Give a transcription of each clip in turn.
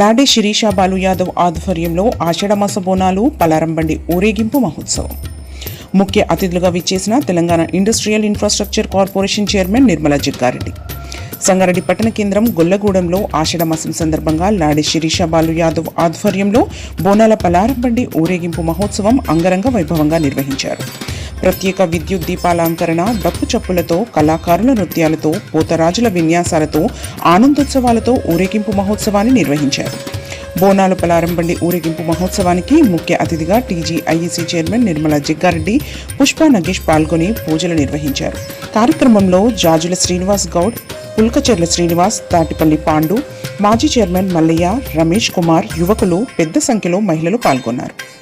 లాడే శిరీష బాలు యాదవ్ ఆధ్వర్యంలో ఆషాఢమాస బోనాలు పలారంబండి ఊరేగింపు మహోత్సవం. ముఖ్య అతిథులుగా విచ్చేసిన Telangana industrial infrastructure corporation chairman Nirmala Jaggareddy. Sangareddy పట్టణ కేంద్రం గొల్లగూడెంలో ఆషాఢమాసం సందర్భంగా లాడి శిరీష బాలు యాదవ్ ఆధ్వర్యంలో బోనాల పలారంబండి ఊరేగింపు మహోత్సవం అంగరంగ వైభవంగా నిర్వహించారు. ప్రత్యేక విద్యుత్ దీపాలంకరణ డప్పు చప్పులతో కళాకారుల నృత్యాలతో పోతరాజుల విన్యాసాలతో ఆనందోత్సవాలతో ఊరేగింపు మహోత్సవాన్ని నిర్వహించారు. బోనాల పలారంబండి ఊరేగింపు మహోత్సవానికి ముఖ్య అతిథిగా టీజీఐఈసీ చైర్మన్ నిర్మలా జగ్గారెడ్డి పుష్ప నగేష్ పాల్గొని పూజలు నిర్వహించారు. కార్యక్రమంలో జాజుల శ్రీనివాస్ గౌడ్ పుల్కచెర్ల శ్రీనివాస్ తాటిపల్లి పాండు మాజీ చైర్మన్ మల్లయ్య రమేష్ కుమార్ యువకులు పెద్ద సంఖ్యలో మహిళలు పాల్గొన్నారు.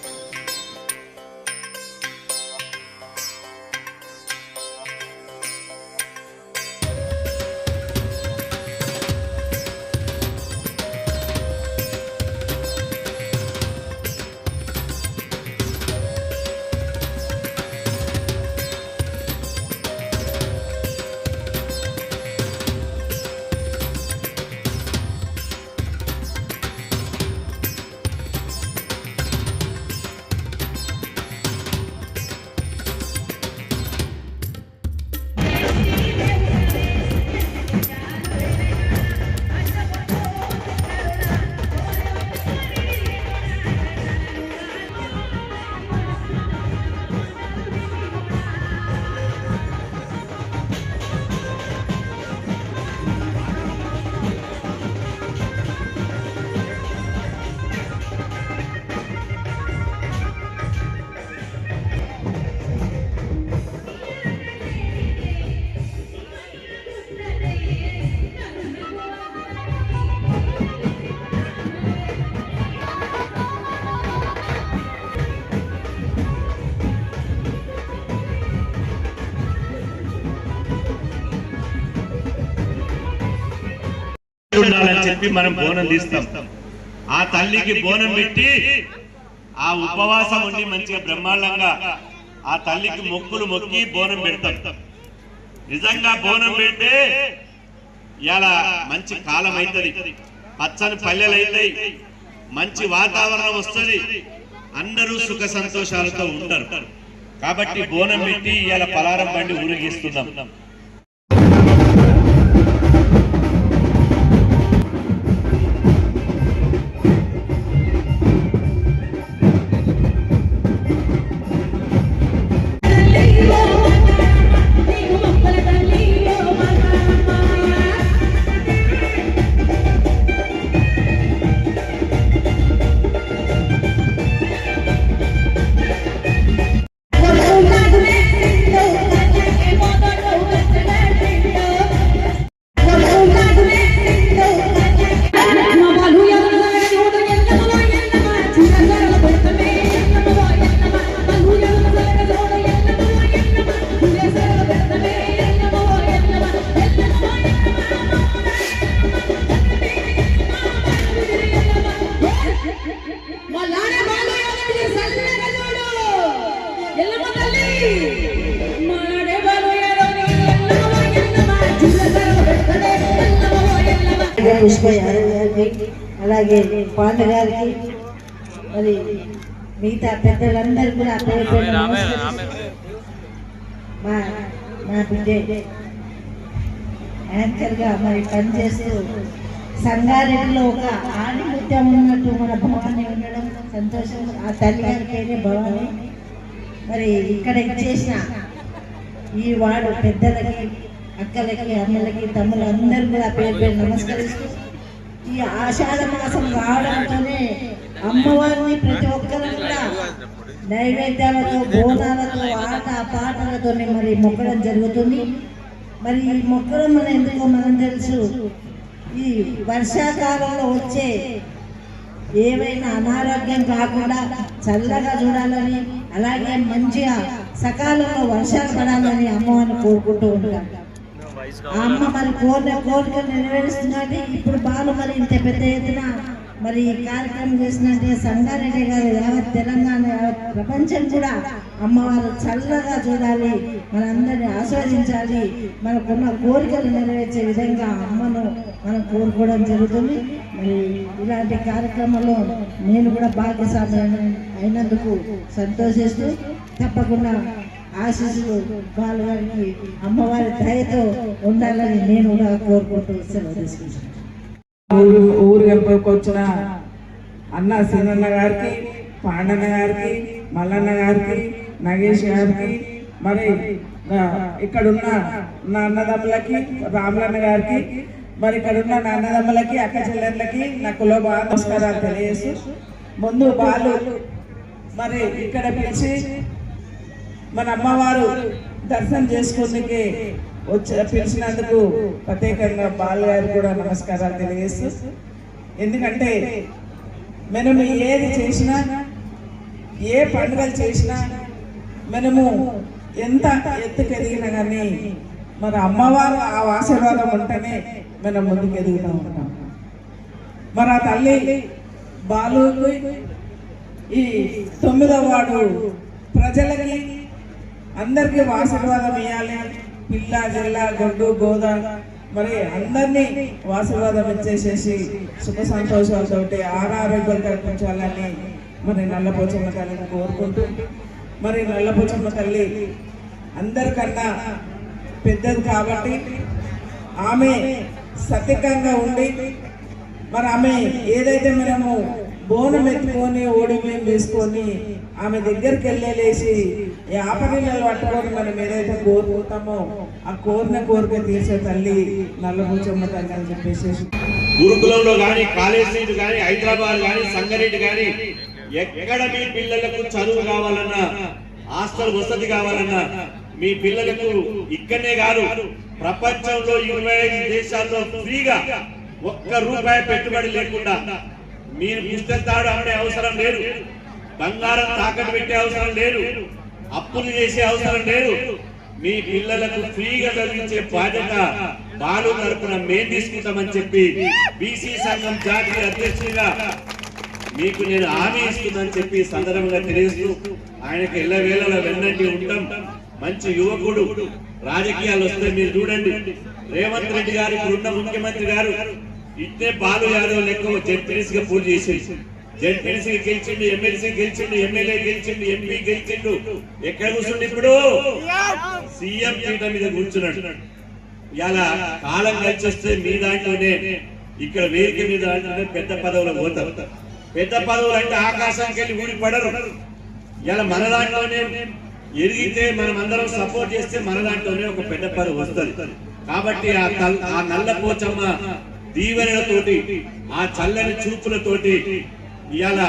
ఉండాలని చెప్పి మనం బోనం తీస్తాం. ఆ తల్లికి బోనం పెట్టి ఆ ఉపవాసం ఉండి మంచిగా బ్రహ్మాండంగా ఆ తల్లికి మొక్కులు మొక్కి బోనం పెడతాం. నిజంగా బోనం పెడితే ఇలా మంచి కాలం అవుతుంది పచ్చని పల్లెలు అవుతాయి మంచి వాతావరణం వస్తుంది. అందరూ సుఖ సంతోషాలతో ఉంటారు. కాబట్టి బోనం పెట్టి ఇలా పలారం బండి ఊరేగిస్తున్నాం అలాగే గారికి పాండు గారికి మరి మిగతా పెద్దలందరూ కూడా మా నా బిడ్డే యాంకర్గా మరి పనిచేస్తూ సంగారెడ్డిలో ఒక ఆణిముత్యం ఉన్నట్టు మన భవాని ఉండడం సంతోషం. ఆ తల్లి గారి పేరే భవాని. మరి ఇక్కడ ఇచ్చేసిన ఈ వాడు పెద్దలకి అక్కలకి అన్నలకి తమ్ములందరూ కూడా పేరు పేరు నమస్కరిస్తూ ఈ ఆషాఢ మాసం రావడంతోనే అమ్మవారిని ప్రతి ఒక్కరు కూడా నైవేద్యాలతో బోనాలతో ఆట పాటలతో మరి మొక్కడం జరుగుతుంది. మరి ఈ మొక్కడం మన ఎందుకో మనం తెలుసు ఈ వర్షాకాలంలో వచ్చే ఏవైనా అనారోగ్యం కాకుండా చల్లగా చూడాలని అలాగే మంచిగా సకాలంలో వర్షాలు పడాలని అమ్మవారిని కోరుకుంటూ ఉంటాం. అమ్మ మరి కోరిన కోరికలు నెరవేరుస్తుందంటే ఇప్పుడు బాలు మరి ఇంత పెద్ద ఎత్తున మరి ఈ కార్యక్రమం చేసినట్టే సంగారెడ్డి గారు యావత్ తెలంగాణ యావత్ ప్రపంచం కూడా అమ్మవారు చల్లగా చూడాలి మనందరినీ ఆస్వాదించాలి మనకున్న కోరికలు నెరవేర్చే విధంగా అమ్మను మనం కోరుకోవడం జరుగుతుంది. మరి ఇలాంటి కార్యక్రమంలో నేను కూడా భాగ్యస్వామి అయినందుకు సంతోషిస్తూ తప్పకుండా ఆశీస్సులు బాలగారికి అమ్మవారి దయతో ఉండాలని నేను కూడా కోరుకుంటూ సెలవు ఊరు ఊరు వచ్చిన అన్న సీనన్న గారికి పాండన్న గారికి మల్లన్న గారికి నగేష్ గారికి మరి ఇక్కడున్న నా అన్నదమ్ములకి గారికి మరి ఇక్కడున్న నా అన్నదమ్ములకి అక్క చెల్లెళ్ళకి నా కుల నమస్కారాలు తెలియజేస్తూ ముందు వాళ్ళు మరి ఇక్కడ పిలిచి మన అమ్మవారు దర్శనం చేసుకుందుకే వచ్చి పిలిచినందుకు ప్రత్యేకంగా బాలు గారు కూడా నమస్కారాలు తెలియజేస్తూ ఎందుకంటే మనము ఏది చేసినా ఏ పండుగలు చేసినా మనము ఎంత ఎత్తుకు ఎదిగినా కానీ మన అమ్మవారు ఆ ఆశీర్వాదం ఉంటేనే మనం ముందుకు ఎదుగుతూ ఉంటాం. మరి ఆ తల్లి బాలుకి ఈ తొమ్మిదవ వాడు ప్రజలకి అందరికీ ఆశీర్వాదం ఇవ్వాలి పిల్ల జిల్లా గొడ్డు గోద. మరి అందరినీ ఆశీర్వాదం ఇచ్చేసేసి సుఖ సంతోషాలతో ఆనారోగ్యం కల్పించాలని మరి నల్లపోచమ్మ తల్లిని కోరుకుంటూ మరి నల్లపోచమ్మ తల్లి అందరికన్నా పెద్దది కాబట్టి ఆమె సత్యకంగా ఉండి మరి ఆమె ఏదైతే మనము బోనం ఎత్తుకొని ఓడిమేం వేసుకొని ఆమె దగ్గరికి వెళ్ళలేసి ఈ ఆపనీళ్ళు పట్టుకొని మనం ఏదైతే కోరుకుంటామో ఆ కోరిన కోరిక తీర్చే తల్లి నల్లబూచమ్మ తల్లి అని చెప్పేసి గురుకులంలో కానీ కాలేజీలు కానీ హైదరాబాద్ కానీ సంగారెడ్డి కానీ ఎక్కడ మీ పిల్లలకు చదువు కావాలన్నా హాస్టల్ వసతి కావాలన్నా మీ పిల్లలకు ఇక్కడనే కాదు ప్రపంచంలో ఇరవై ఐదు దేశాల్లో ఫ్రీగా ఒక్క రూపాయి పెట్టుబడి లేకుండా మీరు పుస్తకాడు అమ్మే అవసరం లేదు బంగారం తాకట్టు పెట్టే అవసరం లేదు అప్పులు చేసే అవసరం లేదు. మీ పిల్లలకు ఫ్రీగా చదివించే బాధ్యత బాలు తరపున మేం తీసుకుంటామని చెప్పి బీసీ సంఘం జాతీయ అధ్యక్షుడిగా మీకు నేను హామీ ఇస్తుందని చెప్పి సందర్భంగా తెలియజేస్తూ ఆయనకు ఎల్లవేళలా వెన్నంటి ఉంటాం. మంచి యువకుడు. రాజకీయాలు వస్తే మీరు చూడండి. రేవంత్ రెడ్డి గారు ఇప్పుడున్న ముఖ్యమంత్రి గారు. ఇట్టే బాలు యాదవ్ లెక్క జడ్పీఎస్గా పూజ చేసేసి. జడ్పీఎస్ గెలిచిండు ఎమ్మెల్సీ గెలిచిండు ఎమ్మెల్యే గెలిచిండు ఎంపీ గెలిచిండు. ఎక్కడ కూర్చుండి ఇప్పుడు? సీఎం పీఠ మీద కూర్చున్నాడు. ఇలా కాలం కలిసి మీ దాంట్లోనే ఇక్కడ వేదిక మీద దాంట్లోనే పెద్ద పదవులు పోతారు. పెద్ద పదవులు అంటే ఆకాశానికి వెళ్ళి ఊడి పడరు ఇలా మన దాంట్లోనే ఎదిగితే మనం అందరం సపోర్ట్ చేస్తే మన దాంట్లోనే ఒక పెద్ద పదవి వస్తుంది. కాబట్టి ఆ ఆ నల్ల పోచమ్మ దీవెనలతోటి ఆ చల్లని చూపులతోటి ఇవాళ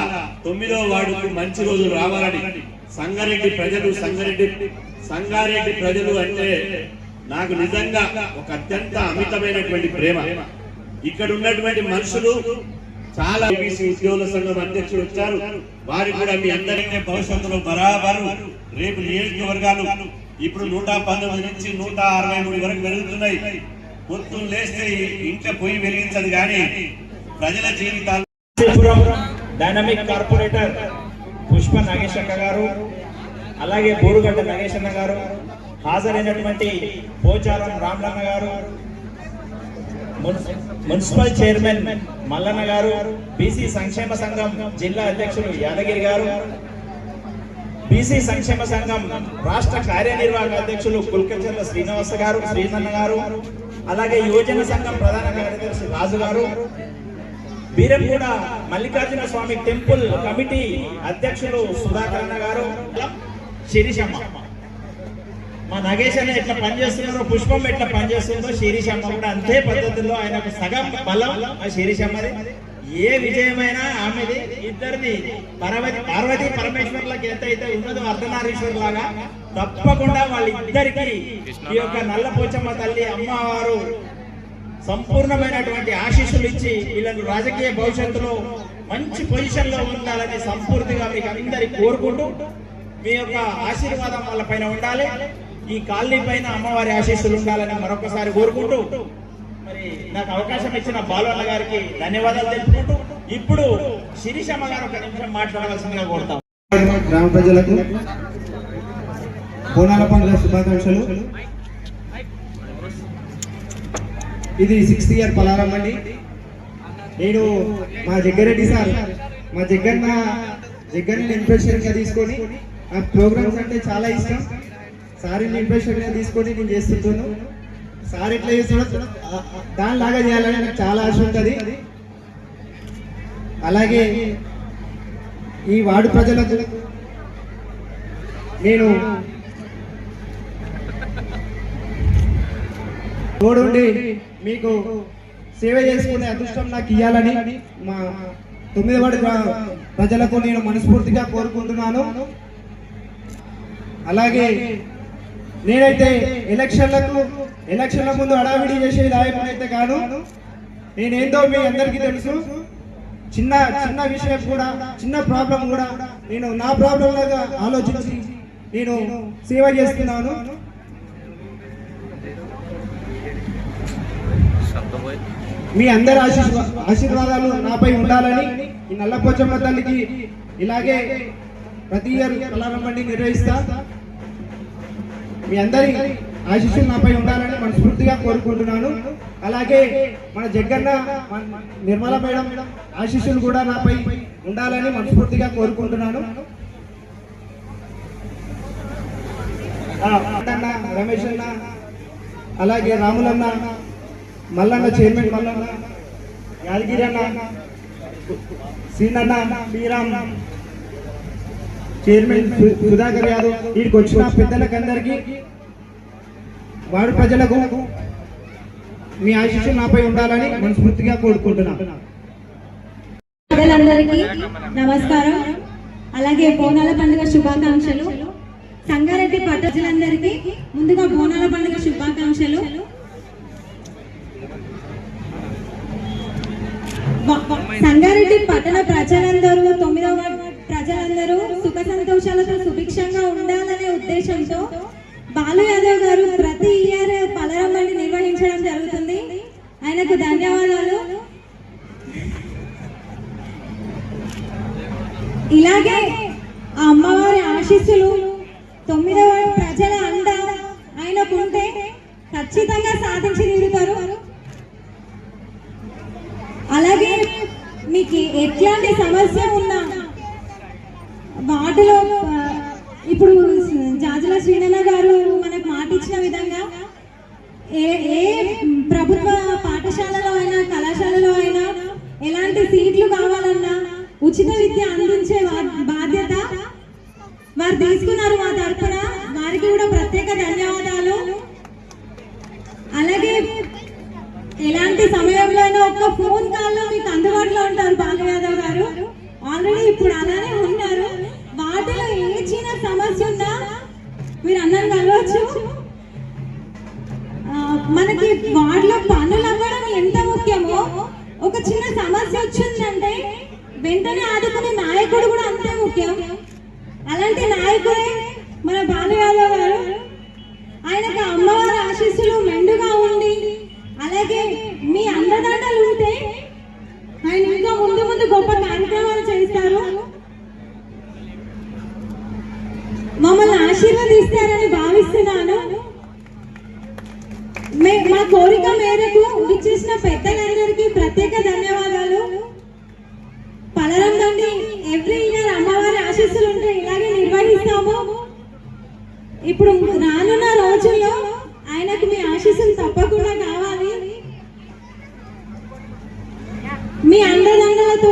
తొమ్మిదో వార్డుకు మంచి రోజులు రావాలని సంగారెడ్డి ప్రజలు సంగారెడ్డి సంగారెడ్డి ప్రజలు అంటే నాకు నిజంగా ఒక అత్యంత అమితమైనటువంటి ప్రేమ. ఇక్కడ ఉన్నటువంటి మనుషులు చాలా ఉద్యోగుల సంఘం అధ్యక్షుడు వచ్చారు. వారికి కూడా మీ అందరికీ భవిష్యత్తులో బరాబరు రేపు నియోజకవర్గాలు ఇప్పుడు నూట పంతొమ్మిది నుంచి నూట అరవై మూడు వరకు పెరుగుతున్నాయి. పొత్తులు లేస్తే ఇంట్లో పొయ్యి వెలిగించదు కానీ ప్రజల జీవితాలు డైనమిక్ కార్పొరేటర్ పుష్ప నాగేశక్క గారు అలాగే బోరుగడ్డ నాగేశన్న గారు హాజరైనటువంటి పోచారం రామలన్న గారు municipal chairman Mallanna garu BC సంక్షేమ సంఘం జిల్లా అధ్యక్షులు యాదగిరి గారు బీసీ సంక్షేమ సంఘం రాష్ట్ర కార్యనిర్వాహక అధ్యక్షులు కుల్కచర్ల శ్రీనివాస గారు శ్రీనన్న గారు అలాగే యువజన సంఘం ప్రధాన కార్యదర్శి రాజు గారు బీరంగూడ మల్లికార్జున స్వామి టెంపుల్ కమిటీ అధ్యక్షులు సుధాకరణ గారు. శిరీషమ్మ. మా నగేష్ అన్న ఎట్లా పనిచేస్తున్నారో పుష్పం ఎట్లా పనిచేస్తుందో శిరీషమ్మ కూడా అంతే పద్ధతిలో ఆయన సగం బలం ఆ శిరీషమ్మది. ఏ విజయమైనా ఆమెది. ఇద్దరిది పార్వతి పార్వతి పరమేశ్వర్లకి ఎంత అయితే ఉన్నదో అర్ధనారీశ్వర్ లాగా తప్పకుండా వాళ్ళిద్దరికి ఈ యొక్క నల్లపోచమ్మ తల్లి అమ్మవారు సంపూర్ణమైనటువంటి ఆశీస్సులు ఇచ్చి వీళ్ళను రాజకీయ భవిష్యత్తులో మంచి పొజిషన్లో ఉండాలని సంపూర్తిగా మీకు అందరికి కోరుకుంటూ మీ యొక్క ఆశీర్వాదం వాళ్ళ పైన ఉండాలి. ఈ కాలనీ పైన అమ్మవారి ఆశీస్సులు ఉండాలని మరొకసారి కోరుకుంటూ మరి నాకు అవకాశం ఇచ్చిన బాలన్న గారికి ధన్యవాదాలు తెలుపుకుంటూ ఇప్పుడు శిరీషమ్మ గారు ఒక నిమిషం మాట్లాడవలసిందిగా కోరుతాం. గ్రామ ప్రజలకు బోనాల పండుగ శుభాకాంక్షలు. ఇది సిక్స్త్ ఇయర్ పలారం అండి. నేను మా జగ్గారెడ్డి సార్ మా జగ్గన్న జగ్గన్న ఇంప్రెషన్గా తీసుకొని ఆ ప్రోగ్రామ్స్ అంటే చాలా ఇష్టం. సారీని ఇంప్రెషన్గా తీసుకొని నేను చేస్తుంటాను. సార్ ఎట్లా చేస్తాడో దానిలాగా చేయాలని నాకు చాలా ఆశ ఉంటుంది. అలాగే ఈ వార్డు ప్రజలకు నేను తోడుండి మీకు సేవ చేసుకునే అదృష్టం నాకు ఇవ్వాలని మా తొమ్మిది వాడి ప్రజలకు నేను మనస్ఫూర్తిగా కోరుకుంటున్నాను. అలాగే నేనైతే ఎలక్షన్లకు ఎలక్షన్ల ముందు అడావిడి చేసే నాయకుడైతే కాను నేనేందో మీ అందరికీ తెలుసు. చిన్న చిన్న విషయం కూడా చిన్న ప్రాబ్లం కూడా నేను నా ప్రాబ్లం లాగా ఆలోచించి నేను సేవ చేస్తున్నాను. మీ అందరి ఆశీర్వాదాలు నాపై ఉండాలని ఈ నల్లపోచమ్మ తల్లికి ఇలాగే ప్రతి ఇయర్ కళారంబండి నిర్వహిస్తా. మీ అందరి ఆశీస్సులు నాపై ఉండాలని మనస్ఫూర్తిగా కోరుకుంటున్నాను. అలాగే మన జగ్గన్న మన నిర్మల మేడం ఆశీస్సులు కూడా నాపై ఉండాలని మనస్ఫూర్తిగా కోరుకుంటున్నాను. రమేష్ అన్న అలాగే రాములన్న మల్లన్న చైర్మన్ మల్లన్న యాదగిరి అన్న సీనన్న శ్రీరామ్ చైర్మన్ సుధాకర్ యాదవ్ వీడికి వచ్చిన పెద్దలకు అందరికీ వాడు ప్రజలకు మీ ఆశీస్సు నాపై ఉండాలని మనస్ఫూర్తిగా కోరుకుంటున్నాను ప్రజలందరికీ నమస్కారం. అలాగే బోనాల పండుగ శుభాకాంక్షలు. సంగారెడ్డి పట్టజలందరికీ ముందుగా బోనాల పండుగ శుభాకాంక్షలు. సంగారెడ్డి పట్టణ ప్రజలందరూ తొమ్మిదవ వార్డు ప్రజలందరూ సుఖ సంతోషాలతో సుభిక్షంగా ఉండాలనే ఉద్దేశంతో బాలు యాదవ్ గారు ప్రతి ఇయర్ పలరం నిర్వహించడం జరుగుతుంది. ఆయనకు ధన్యవాదాలు. ఇలాగే ఆ అమ్మవారి ఆశీస్సులు తొమ్మిదవ ప్రజల అండ ఆయనకుంటే ఖచ్చితంగా సాధించి తీరుతారు అలాగే మీకు ఎట్లాంటి సమస్య ఉన్నా వాటిలో ఆ, ఇప్పుడు జాజుల శ్రీనన్న గారు మనకు మాట ఇచ్చిన విధంగా ఏ ఏ ప్రభుత్వ పాఠశాలలో అయినా కళాశాలలో అయినా ఎలాంటి సీట్లు కావాలన్నా ఉచిత విద్య అందించే వా- బాధ్యత వారు తీసుకున్నారు మా తరఫున వారికి కూడా ప్రత్యేక ధన్యవాదాలు. అలాగే ఎలాంటి సమయంలో అయినా ఒక్క ఫోన్ కాల్లో మీకు అందుబాటులో ఉంటారు బాలు యాదవ్ గారు. ఆల్రెడీ ఇప్పుడు అలానే ఉన్నారు. వాటిలో ఏ చిన్న సమస్య ఉందా మీరు అందరు కలవచ్చు. మనకి వాటిలో పనులు అవ్వడం ఎంత ముఖ్యమో ఒక చిన్న సమస్య వచ్చిందంటే వెంటనే ఆదుకునే నాయకుడు కూడా అంతే ముఖ్యం. అలాంటి నాయకుడే మన బాలు యాదవ్ గారు. ఆయనకు అమ్మవారి ఆశీస్సులు మెండుగా ఉండి అలాగే మీ అండదండలు ఉంటే ఆయన ఇంకా ముందు ముందు గొప్ప కార్యక్రమాలు చేస్తారు మమ్మల్ని ఆశీర్వదిస్తారని భావిస్తున్నాను. మా కోరిక మేరకు విచ్చేసిన పెద్దలందరికీ ప్రత్యేక ధన్యవాదాలు. పలరం నుండి ఎవ్రీ ఇయర్ అమ్మవారి ఆశీస్సులు ఉంటే ఇలాగే నిర్వహిస్తాము. ఇప్పుడు రానున్న రోజుల్లో ఆయనకు మీ ఆశీస్సులు తప్పకుండా కావాలి. మీ అండదండలతో